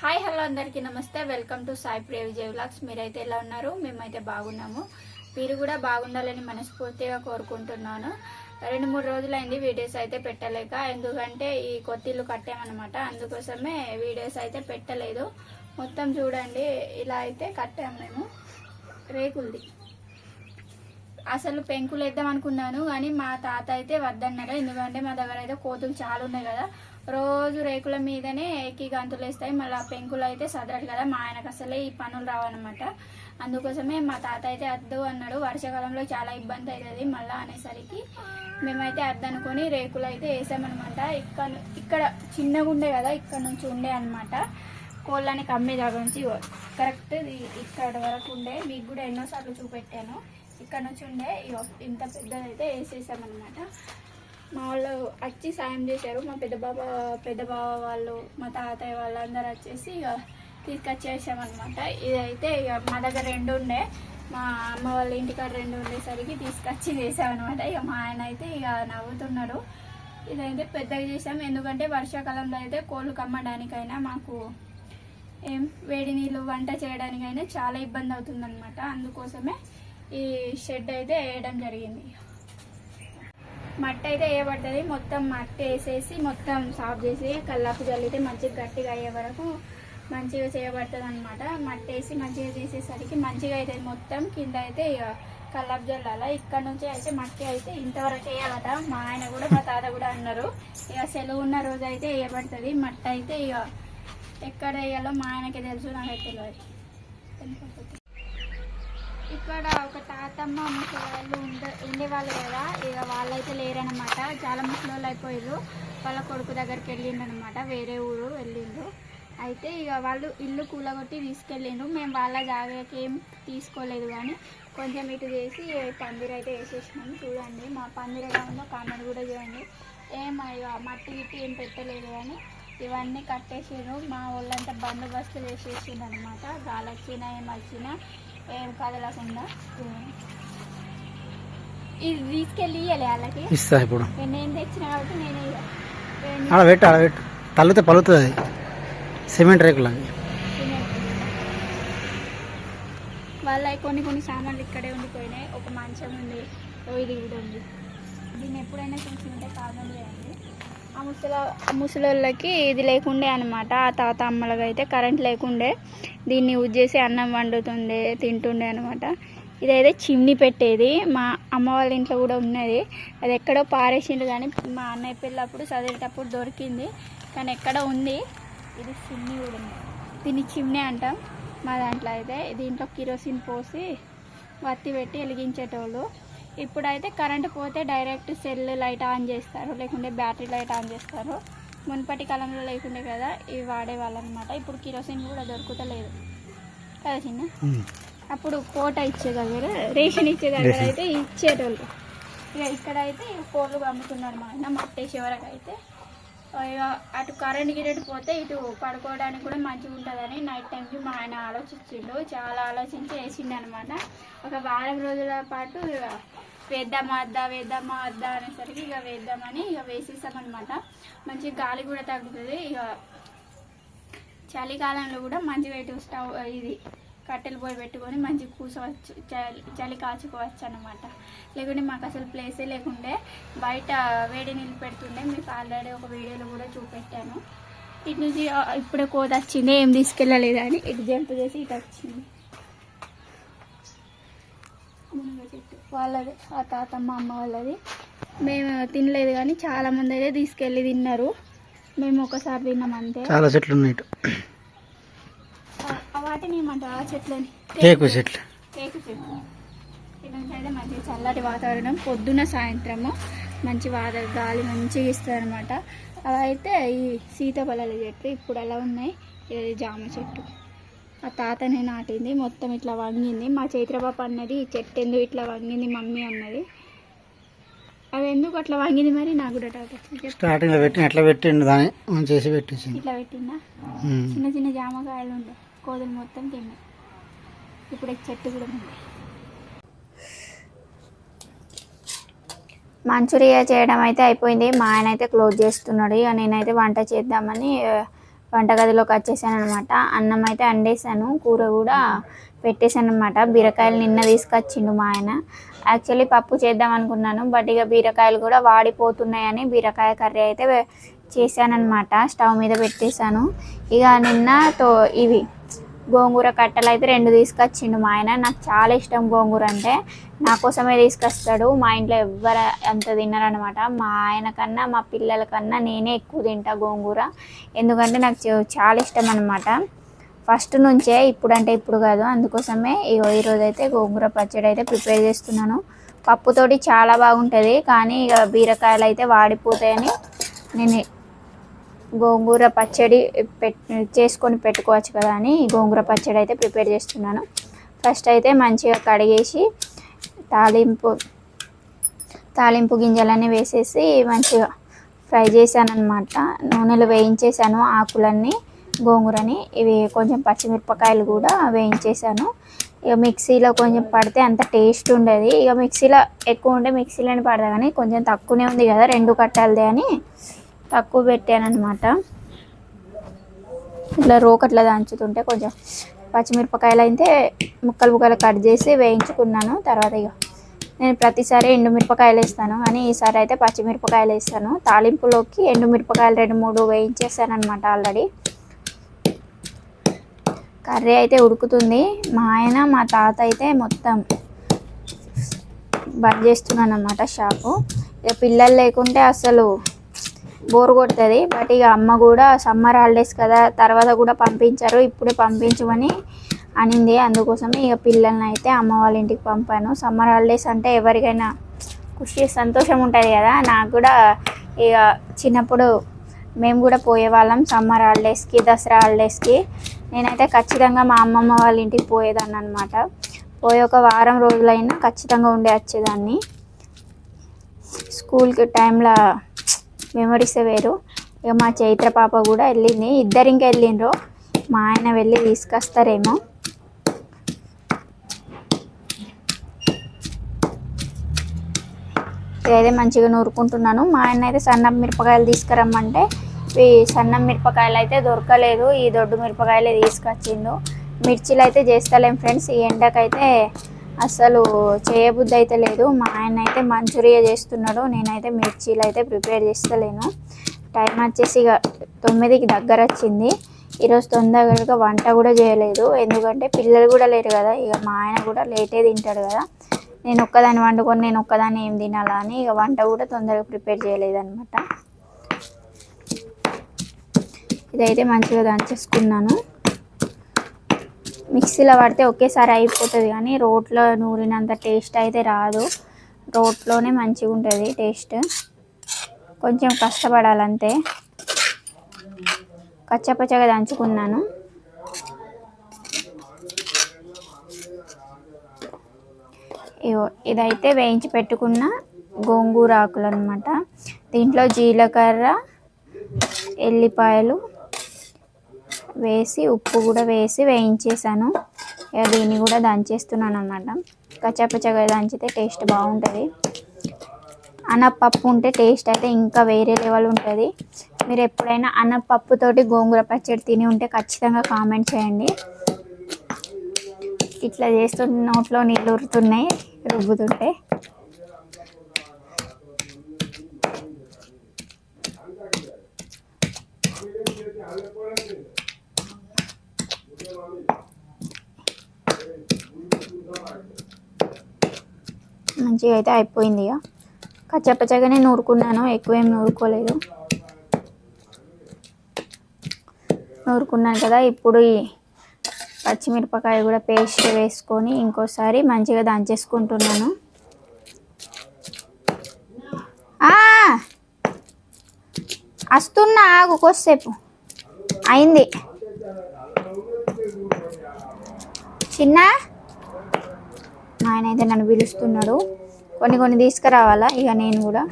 Hi hello అందరికీ నమస్తే. Welcome to Sai Priya Vijay vlogs. మీరైతే ఎలా ఉన్నారు? మేమైతే బాగున్నాము. మీరు కూడా బాగుండాలని మనస్ఫూర్తిగా కోరుకుంటున్నాను. రెండు మూడు రోజులైంది వీడియోస్ అయితే పెట్టలేక ఎందుకంటే ఈ కొత్తిల్లు కట్టామన్నమాట. అందుకోసమే వీడియోస్ అయితే పెట్టలేదు. మొత్తం చూడండి ఇలా అయితే కట్టాము మేము. రేకులది. అసలు పెంకులు వేద్దాం అనుకున్నాను కానీ మా తాత అయితే వద్దన్నారు ఎందుకంటే మా దగ్గర అయితే కోతులు చాలా ఉన్నాయి కదా. రోజు రేకుల మీదనే ఎక్కి గంతులు వేస్తాయి. మళ్ళీ ఆ పెంకులు అయితే సదరడు కదా. మా ఆయనకు అసలే ఈ పనులు రావన్నమాట. అందుకోసమే మా తాత అయితే అద్దు అన్నాడు. వర్షాకాలంలో చాలా ఇబ్బంది అవుతుంది. మళ్ళీ అనేసరికి మేమైతే అద్దనుకొని రేకులు అయితే వేసామన్నమాట. ఇక్కడ ఇక్కడ చిన్నగా ఉండే కదా ఇక్కడ నుంచి ఉండే అనమాట కోళ్ళని కమ్మే దగ్గర నుంచి. కరెక్ట్ ఇక్కడ వరకు ఉండే. మీకు కూడా ఎన్నోసార్లు చూపెట్టాను. ఇక్కడ నుంచి ఉండే. ఇంత పెద్దదైతే వేసేసామన్నమాట. మా వాళ్ళు వచ్చి సాయం చేశారు. మా పెద్ద బాబా పెద్ద బావ వాళ్ళు మా తాతయ్య వాళ్ళందరూ వచ్చేసి ఇక తీసుకొచ్చేసామన్నమాట. ఇదైతే ఇక మా దగ్గర రెండు ఉండే. మా అమ్మ వాళ్ళ ఇంటికాడ రెండు ఉండేసరికి తీసుకొచ్చి చేసామన్నమాట ఇక మా ఆయన అయితే ఇక నవ్వుతున్నాడు. ఇదైతే పెద్దగా చేసాం ఎందుకంటే వర్షాకాలంలో అయితే కోళ్ళు కమ్మడానికైనా మాకు ఏం వేడి నీళ్ళు వంట చేయడానికైనా చాలా ఇబ్బంది అవుతుందన్నమాట. అందుకోసమే ఈ షెడ్ అయితే వేయడం జరిగింది. మట్టి అయితే వేయబడుతుంది. మొత్తం మట్టి వేసేసి మొత్తం సాఫ్ చేసి కల్లాపు చల్లితే మంచిగా గట్టిగా అయ్యే వరకు మంచిగా చేయబడుతుంది అనమాట మట్టి వేసి మంచిగా చేసేసరికి మంచిగా అవుతుంది మొత్తం కింద అయితే ఇక కల్లాపు జల్లాల. ఇక్కడ నుంచి అయితే మట్టి అయితే ఇంతవరకు వేయాలట. మా ఆయన కూడా మా తాత కూడా అన్నారు. ఇక సెలవు ఉన్న రోజు అయితే వేయబడుతుంది. మట్టి అయితే ఇక ఎక్కడ వేయాలో మా ఆయనకి తెలుసు నాకైతే తెలియదు ఇక్కడ ఒక తాతమ్మ ముసలి ఉండ ఉండేవాళ్ళు కదా. ఇక వాళ్ళైతే లేరనమాట చాలా ముసలి అయిపోయారు వాళ్ళ కొడుకు దగ్గరికి వెళ్ళిండనమాట వేరే ఊరు వెళ్ళిండు. అయితే ఇక వాళ్ళు ఇల్లు కూలగొట్టి తీసుకెళ్ళిండ్రు. మేము వాళ్ళ జాగ్రత్తకి ఏం తీసుకోలేదు కానీ కొంచెం ఇటు చేసి పందిరి అయితే వేసేసినాము చూడండి మా పందిరి ఎలా ఉందో కామెంట్ కూడా చేయండి. ఏం ఇక మట్టి గిట్టి ఏం పెట్టలేదు కానీ ఇవన్నీ కట్టేసారు మా వాళ్ళంతా బందోబస్తు వేసేసిండు అనమాట గాలి వచ్చినా ఏం వచ్చినా ఏం కదలకుండా ఇది తీసుకెళ్ళి ఇవ్వాలి వాళ్ళకి ఇస్తా ఇప్పుడు నేను తెచ్చిన కాబట్టి నేను ఆడ పెట్టు ఆడ పెట్టు తల్లితే పలుతుంది అది సిమెంట్ రేకులు అవి వాళ్ళ కొన్ని కొన్ని సామాన్లు ఇక్కడే ఉండిపోయినాయి ఒక మంచం ఉంది ఇది కూడా ఉంది దీన్ని ఎప్పుడైనా చూసుకుంటే కాదని చేయండి ఆ ముసల ముసలోళ్ళకి ఇది లేకుండే అనమాట ఆ తాత అమ్మలకి అయితే కరెంట్ లేకుండే. దీన్ని యూజ్ చేసి అన్నం వండుతుండే తింటుండే అనమాట ఇదైతే చిమ్ని పెట్టేది. మా అమ్మ వాళ్ళ ఇంట్లో కూడా ఉన్నది. అది ఎక్కడో పారేసిండు కానీ మా అన్నయ్య పిల్లప్పుడు చదివేటప్పుడు దొరికింది. కానీ ఎక్కడో ఉంది? ఇది చిమ్ని కూడా ఉంది. దీన్ని చిమ్ని అంటాం. మా దాంట్లో అయితే దీంట్లో కిరోసిన్ పోసి వత్తి పెట్టి వెలిగించేటోళ్ళు. ఇప్పుడైతే కరెంట్ పోతే డైరెక్ట్ సెల్ లైట్ ఆన్ చేస్తారు లేకుంటే బ్యాటరీ లైట్ ఆన్ చేస్తారు. మునుపటి కాలంలో లేకుండే కదా ఇవి వాడేవాళ్ళు అనమాట ఇప్పుడు కిరోసిన్ కూడా దొరుకుతలేదు. కదా చిన్న. అప్పుడు కోట ఇచ్చే దగ్గర రేషన్ ఇచ్చే దగ్గర. అయితే ఇచ్చేటోళ్ళు. ఇక ఇక్కడ అయితే కోళ్ళు అమ్ముతున్నారు మా అన్న మట్టేసే వరకు అయితే అటు కరెంట్ గిరెంట్ పోతే ఇటు పడుకోవడానికి కూడా మంచిగా ఉంటుందని నైట్ టైంకి మా ఆయన ఆలోచించిండు. చాలా ఆలోచించి వేసిండు అనమాట ఒక వారం రోజుల పాటు ఇక వేద్దామా వద్దా వేద్దామా వద్దా అనేసరికి ఇక వేద్దామని ఇక వేసేసామన్నమాట మంచి గాలి కూడా తగ్గుతుంది. ఇక చలికాలంలో కూడా మంచి వెయిట్ స్టవ్ ఇది కట్టెలు పోయి పెట్టుకొని మంచి కూర్చోవచ్చు చలి చలి కాచుకోవచ్చు అనమాట లేకుంటే మాకు అసలు ప్లేసే లేకుండే. బయట వేడి నీళ్ళు పెడుతుండే. మీకు ఆల్రెడీ ఒక వీడియోలో కూడా చూపెట్టాను. ఇటు నుంచి ఇప్పుడే కోత వచ్చింది. ఏం తీసుకెళ్ళలేదు అని ఇటు జంప్ చేసి ఇటు వచ్చింది. వాళ్ళది ఆ తాతమ్మ అమ్మ వాళ్ళది. మేము తినలేదు కానీ చాలా మంది అయితే తీసుకెళ్ళి తిన్నారు. మేము ఒకసారి తిన్నాం అంతే చాలా చెట్లు ఉన్నాయి వాటిని ఏమంటారు ఆ చెట్లని. టేకు చెట్లు. టేకు చెట్లు మంచి చల్లటి వాతావరణం. పొద్దున సాయంత్రము మంచి వాత గాలి మంచిగా ఇస్తుంది అనమాట అలా అయితే ఈ సీతాఫలాల చెట్టు ఇప్పుడు అలా ఉన్నాయి. ఇది జామ చెట్టు. ఆ తాతనే నాటింది. మొత్తం ఇట్లా వంగింది. మా చైత్రబాబు అన్నది ఈ చెట్టు ఎందుకు ఇట్లా వంగింది మమ్మీ? అన్నది. అది ఎందుకు అట్లా వంగింది మరి? నాకు కూడా డౌట్ వచ్చింది. స్టార్టింగ్లో పెట్టి ఎట్లా పెట్టిండు దాన్ని? చేసి పెట్టేసింది. ఇట్లా పెట్టిందా. చిన్న చిన్న జామకాయలు ఉండే కోతులు మొత్తం తిన్నాయి ఇప్పుడు చెట్టు కూడా ఉంది. మంచూరియా చేయడం అయితే అయిపోయింది. మా ఆయన అయితే క్లోజ్ చేస్తున్నాడు. ఇక నేనైతే వంట చేద్దామని వంటగదిలోకి వచ్చేసాను అనమాట అన్నం అయితే అండేసాను. కూర కూడా పెట్టేశాను అనమాట బీరకాయలు నిన్న తీసుకొచ్చిండు మా ఆయన. యాక్చువల్లీ పప్పు చేద్దాం అనుకున్నాను బట్ ఇక బీరకాయలు కూడా వాడిపోతున్నాయని బీరకాయ కర్రీ అయితే చేశానమాట స్టవ్ మీద పెట్టేశాను. ఇక నిన్న తో ఇవి గోంగూర కట్టలు అయితే రెండు తీసుకొచ్చిండు మా ఆయన. నాకు చాలా ఇష్టం గోంగూర అంటే. నా కోసమే తీసుకొస్తాడు. మా ఇంట్లో ఎవ్వరు అంత తిన్నారనమాట మా ఆయన కన్నా మా పిల్లల కన్నా నేనే ఎక్కువ తింటా గోంగూర. ఎందుకంటే నాకు చాలా ఇష్టం అనమాట ఫస్ట్ నుంచే ఇప్పుడంటే ఇప్పుడు కాదు. అందుకోసమే ఈరోజు అయితే గోంగూర పచ్చడి అయితే ప్రిపేర్ చేస్తున్నాను. పప్పుతోటి చాలా బాగుంటుంది. కానీ ఇక బీరకాయలు అయితే వాడిపోతాయని నేను గోంగూర పచ్చడి చేసుకొని పెట్టుకోవచ్చు కదా అని గోంగూర పచ్చడి అయితే ప్రిపేర్ చేస్తున్నాను. ఫస్ట్ అయితే మంచిగా కడిగేసి తాలింపు తాలింపు గింజలన్నీ వేసేసి మంచిగా ఫ్రై చేశాను అనమాట నూనెలో వేయించేసాను ఆకులన్నీ గోంగూరని. ఇవి కొంచెం పచ్చిమిరపకాయలు కూడా వేయించేసాను ఇక మిక్సీలో కొంచెం పడితే అంత టేస్ట్ ఉండేది. ఇక మిక్సీలో ఎక్కువ ఉంటే మిక్సీలోనే పడదా కానీ కొంచెం తక్కువనే ఉంది కదా రెండు కట్టాలదే అని. తక్కువ పెట్టాను అనమాట ఇట్లా రోకట్లా దంచుతుంటే కొంచెం పచ్చిమిరపకాయలు అయితే ముక్కలు ముక్కలు కట్ చేసి వేయించుకున్నాను. తర్వాత ఇక నేను ప్రతిసారి ఎండుమిరపకాయలు వేస్తాను. కానీ ఈసారి అయితే పచ్చిమిరపకాయలు వేస్తాను. తాలింపులోకి ఎండుమిరపకాయలు రెండు మూడు వేయించేసాను అనమాట ఆల్రెడీ. కర్రీ అయితే ఉడుకుతుంది. మా ఆయన మా తాత అయితే మొత్తం బంద్ చేస్తున్నాను అనమాట షాపు. ఇక పిల్లలు లేకుంటే అసలు బోర్ కొడుతుంది బట్ ఇక అమ్మ కూడా సమ్మర్ హాలిడేస్ కదా తర్వాత కూడా పంపించారు ఇప్పుడే పంపించమని అనింది. అందుకోసమే ఇక పిల్లల్ని అయితే అమ్మ వాళ్ళ ఇంటికి పంపాను. సమ్మర్ హాలిడేస్ అంటే ఎవరికైనా ఖుషి సంతోషం ఉంటుంది కదా. నాకు కూడా ఇక చిన్నప్పుడు మేము కూడా పోయేవాళ్ళం సమ్మర్ హాలిడేస్కి దసరా హాలిడేస్కి. నేనైతే ఖచ్చితంగా మా అమ్మమ్మ వాళ్ళ ఇంటికి పోయేదాన్ని అనమాట పోయి ఒక వారం రోజులైనా ఖచ్చితంగా ఉండే వచ్చేదాన్ని. స్కూల్కి టైంలో మెమరీసే వేరు. ఇక మా చైత్ర పాప కూడా వెళ్ళింది. ఇద్దరు ఇంకా వెళ్ళిండ్రు. మా ఆయన వెళ్ళి తీసుకొస్తారేమో. ఇదైతే మంచిగా నూరుకుంటున్నాను. మా ఆయన అయితే సన్న మిరపకాయలు తీసుకురమ్మంటే ఈ సన్నం మిరపకాయలు అయితే దొరకలేదు. ఈ దొడ్డు మిరపకాయలే తీసుకొచ్చిండు. మిర్చిలు అయితే చేస్తలేం ఫ్రెండ్స్. ఈ ఎండకైతే అసలు చేయబుద్ధి అయితే లేదు. మా ఆయన అయితే మంచూరియా చేస్తున్నాడు. నేనైతే మిర్చీలు అయితే ప్రిపేర్ చేస్తలేను. టైం వచ్చేసి ఇక తొమ్మిదికి దగ్గర వచ్చింది. ఈరోజు తొందరగా వంట కూడా చేయలేదు. ఎందుకంటే పిల్లలు కూడా లేరు కదా. ఇక మా ఆయన కూడా లేటే తింటాడు కదా. నేను ఒక్కదాన్ని వండుకొని నేను ఒక్కదాన్ని ఏం తినాలా అని ఇక వంట కూడా తొందరగా ప్రిపేర్ చేయలేదు అనమాట ఇదైతే మంచిగా దంచేసుకున్నాను. మిక్సీలో పడితే ఒకేసారి అయిపోతుంది కానీ రోట్లో నూరినంత టేస్ట్ అయితే రాదు. రోట్లోనే మంచిగా ఉంటుంది టేస్ట్. కొంచెం కష్టపడాలంతే. కచ్చపచ్చగా దంచుకున్నాను. ఇగో ఇదైతే వేయించి పెట్టుకున్న గోంగూర ఆకులు అనమాట దీంట్లో జీలకర్ర ఎల్లిపాయలు వేసి ఉప్పు కూడా వేసి వేయించేసాను ఇక దీన్ని కూడా దంచేస్తున్నాను అనమాట కచ్చాపచ్చగా దంచితే టేస్ట్ బాగుంటుంది. అనపప్పు ఉంటే టేస్ట్ అయితే ఇంకా వేరే లెవెల్ ఉంటుంది. మీరు ఎప్పుడైనా అనపప్పుతోటి గోంగూర పచ్చడి తిని ఉంటే ఖచ్చితంగా కామెంట్ చేయండి. ఇట్లా చేస్తుంటే నోట్లో నీళ్ళు ఉరుతున్నాయి రుబ్బుతుంటే. మంచిగా అయితే అయిపోయింది ఇక కచ్చపచ్చగానే నూరుకున్నాను ఎక్కువ ఏం నూరుకోలేదు. నూరుకున్నాను కదా ఇప్పుడు ఈ పచ్చిమిరపకాయ కూడా పేస్ట్ వేసుకొని ఇంకోసారి మంచిగా దంచేసుకుంటున్నాను. వస్తున్నా ఆగు కొద్దిసేపు. అయింది. చిన్న? ఆయన అయితే నన్ను పిలుస్తున్నాడు. కొన్ని కొన్ని తీసుకురావాలా? ఇక నేను కూడా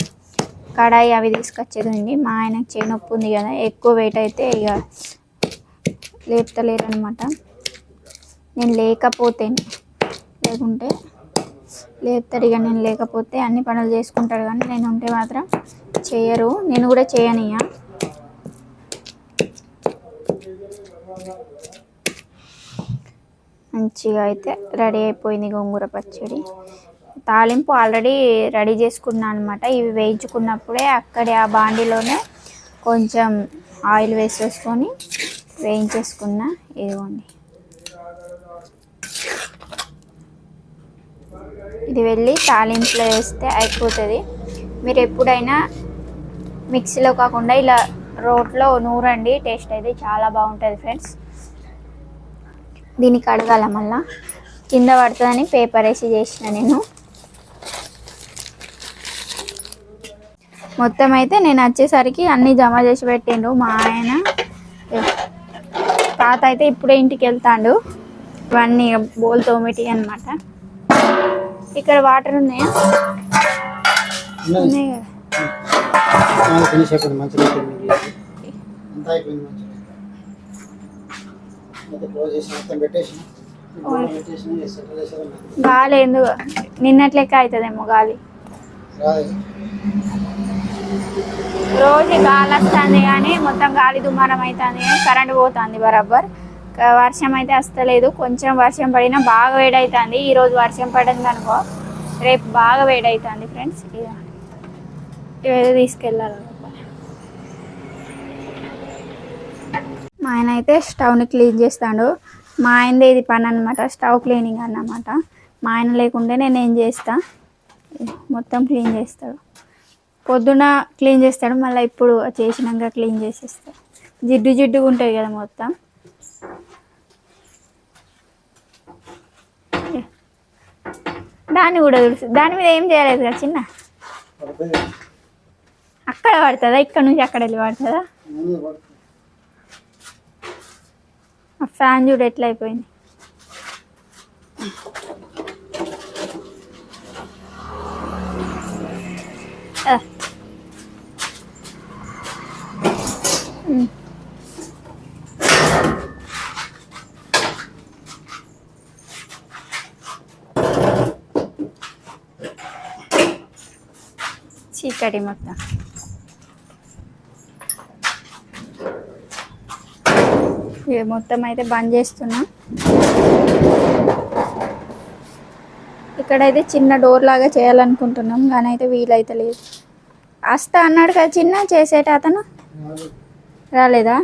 కడాయి అవి తీసుకొచ్చేది ఉంది మా ఆయనకు చేయి నొప్పి ఉంది కదా ఎక్కువ వెయిట్ అయితే ఇక లేపుతలేరు అనమాట నేను లేకపోతే లేకుంటే లేపుతాడు ఇక నేను లేకపోతే అన్ని పనులు చేసుకుంటాడు కానీ నేను ఉంటే మాత్రం చేయరు. నేను కూడా చేయనియా మంచిగా అయితే రెడీ అయిపోయింది గోంగూర పచ్చడి. తాలింపు ఆల్రెడీ రెడీ చేసుకున్నాను అనమాట ఇవి వేయించుకున్నప్పుడే అక్కడే ఆ బాండిలోనే కొంచెం ఆయిల్ వేసేసుకొని వేయించేసుకున్న. ఇదిగోండి. ఇది వెళ్ళి తాలింపులో వేస్తే అయిపోతుంది. మీరు ఎప్పుడైనా మిక్సీలో కాకుండా ఇలా రోట్లో నూరండి టేస్ట్ అయితే చాలా బాగుంటుంది ఫ్రెండ్స్. దీనికి అడగాల మళ్ళా. కింద పడుతుందని పేపర్ వేసి చేసిన నేను. మొత్తం అయితే నేను వచ్చేసరికి అన్ని జమ చేసి పెట్టిండు మా ఆయన. తాత అయితే ఇప్పుడే ఇంటికి వెళ్తాడు. ఇవన్నీ బోల్ తోమిటి అనమాట ఇక్కడ వాటర్ ఉన్నాయా? ఉన్నాయి. కదా ఫినిష్ అయిపోయింది మంచిగా అయిపోయింది అంతా అయిపోయింది మంచిగా అయితే క్లోజ్ చేసి మొత్తం పెట్టేసిన పెట్టేసిన సెటిల్ చేసేది గాలి ఎందుకు? నిన్నటి లెక్క అవుతుందేమో గాలి. రోజు గాలి వస్తుంది కానీ మొత్తం గాలి దుమారం అవుతుంది కరెంట్ పోతుంది బరాబర్. వర్షం అయితే వస్తలేదు. కొంచెం వర్షం పడినా బాగా వేడవుతుంది ఈ రోజు వర్షం పడింది అనుకో రేపు బాగా వేడవుతుంది ఫ్రెండ్స్. ఇక తీసుకెళ్ళాలి. మా ఆయన అయితే స్టవ్ని క్లీన్ చేస్తాడు. మా ఆయనదే ఇది పని అనమాట స్టవ్ క్లీనింగ్ అన్నమాట. మా ఆయన లేకుంటే నేను ఏం చేస్తా? మొత్తం క్లీన్ చేస్తాడు. పొద్దున క్లీన్ చేస్తాడు మళ్ళీ ఇప్పుడు చేసినాక క్లీన్ చేసేస్తాడు జిడ్డు జిడ్డుగా ఉంటుంది కదా మొత్తం. దాన్ని కూడా తెలుసు దాని మీద ఏం చేయలేదు కదా చిన్న? అక్కడ పడుతుందా? ఇక్కడ నుంచి అక్కడ వెళ్ళి పడుతుందా? ఫ్యాన్ చూడు ఎట్లా అయిపోయింది ఆ. ఉమ్. చీకటి మొత్తం మొత్తం అయితే బంద్ చేస్తున్నా. ఇక్కడైతే చిన్న డోర్ లాగా చేయాలనుకుంటున్నాం కానీ అయితే వీలైతే లేదు. వస్తా అన్నాడు కదా చిన్న చేసేట అతను? రాలేదా?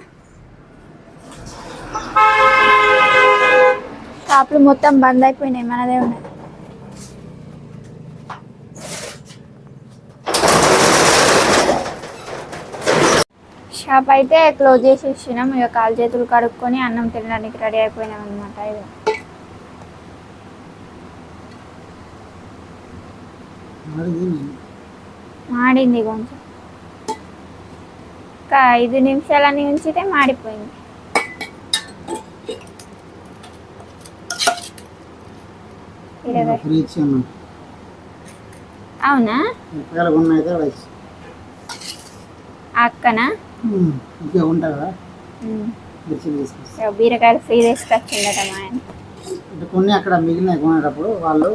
షాపులు మొత్తం బంద్ అయిపోయినాయి మనదే ఉన్నాయి. షాప్ అయితే క్లోజ్ చేసి ఇచ్చినాం ఇక కాలు చేతులు కడుక్కొని అన్నం తినడానికి రెడీ అయిపోయినాం అనమాట ఇక. మాడింది. కొంచెం. ఒక ఐదు నిమిషాలని ఉంచితే మాడిపోయింది. అవునా? అక్కనా? ఇంకా ఇక బీరకాయలు ఫ్రీ తీసుకొచ్చిందట మా ఆయన. అంటే కొన్ని అక్కడ మిగిలినాయి కొనేటప్పుడు వాళ్ళు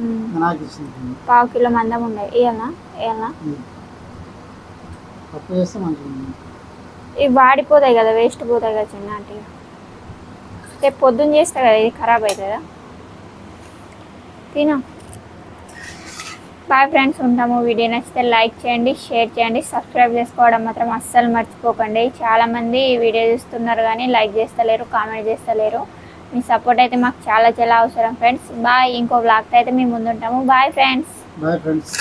ఉమ్. నాకు ఇచ్చింది పావు కిలో మందం ఇవ్వాలనా పప్పు చేస్తే మంచిగా ఇవి వాడిపోతాయి కదా వేస్ట్ పోతాయి కదా చిన్న రేపు పొద్దున్న చేస్తా కదా ఇది ఖరాబ్ అవుతుందా? తిను. బాయ్ ఫ్రెండ్స్ ఉంటాము. వీడియో నచ్చితే లైక్ చేయండి షేర్ చేయండి సబ్స్క్రైబ్ చేసుకోవడం మాత్రం అస్సలు మర్చిపోకండి. చాలామంది ఈ వీడియో చూస్తున్నారు కానీ లైక్ చేస్తలేరు కామెంట్ చేస్తలేరు. మీ సపోర్ట్ అయితే మాకు చాలా చాలా అవసరం ఫ్రెండ్స్ బాయ్ ఇంకో బ్లాగ్తో అయితే మేము ముందుంటాము బాయ్ ఫ్రెండ్స్ బాయ్ ఫ్రెండ్స్